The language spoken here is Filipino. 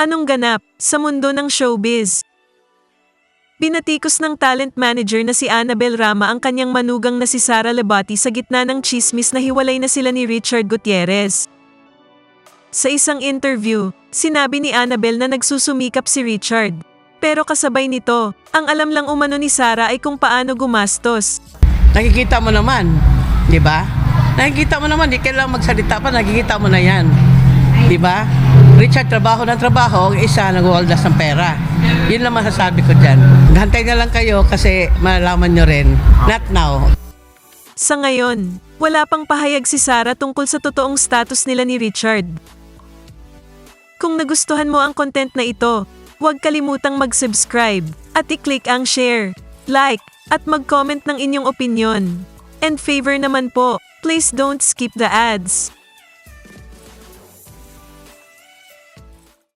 Anong ganap sa mundo ng showbiz? Binatikos ng talent manager na si Annabel Rama ang kanyang manugang na si Sara Labati sa gitna ng chismis na hiwalay na sila ni Richard Gutierrez. Sa isang interview, sinabi ni Annabel na nagsusumikap si Richard. Pero kasabay nito, ang alam lang umano ni Sara ay kung paano gumastos. Nakikita mo naman, di ba? Nakikita mo naman, di kailangan magsalita pa, nakikita mo na yan. Di ba? Richard, trabaho ng trabaho, ang isa nag-waldas ng pera. Yun lang masasabi ko dyan. Gantay na lang kayo kasi malalaman nyo rin. Not now. Sa ngayon, wala pang pahayag si Sara tungkol sa totoong status nila ni Richard. Kung nagustuhan mo ang content na ito, huwag kalimutang mag-subscribe at i-click ang share, like, at mag-comment ng inyong opinion. And favor naman po, please don't skip the ads.